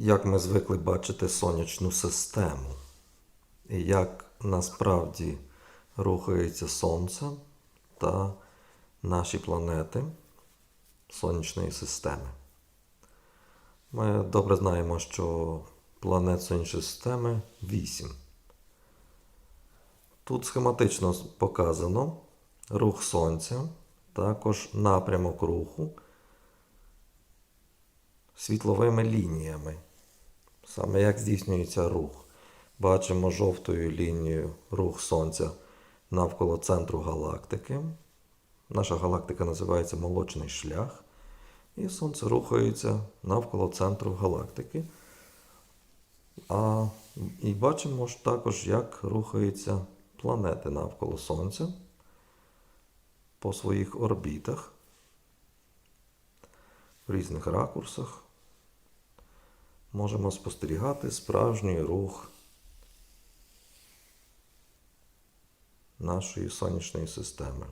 як ми звикли бачити сонячну систему, і як насправді рухається Сонце та наші планети Сонячної системи. Ми добре знаємо, що планет Сонячної системи 8. Тут схематично показано рух Сонця, також напрямок руху світловими лініями. Саме як здійснюється рух. Бачимо жовтою лінією рух Сонця навколо центру галактики. Наша галактика називається Молочний шлях. І Сонце рухається навколо центру галактики. А, і бачимо ж також, як рухаються планети навколо Сонця по своїх орбітах в різних ракурсах. Можемо спостерігати справжній рух нашої сонячної системи.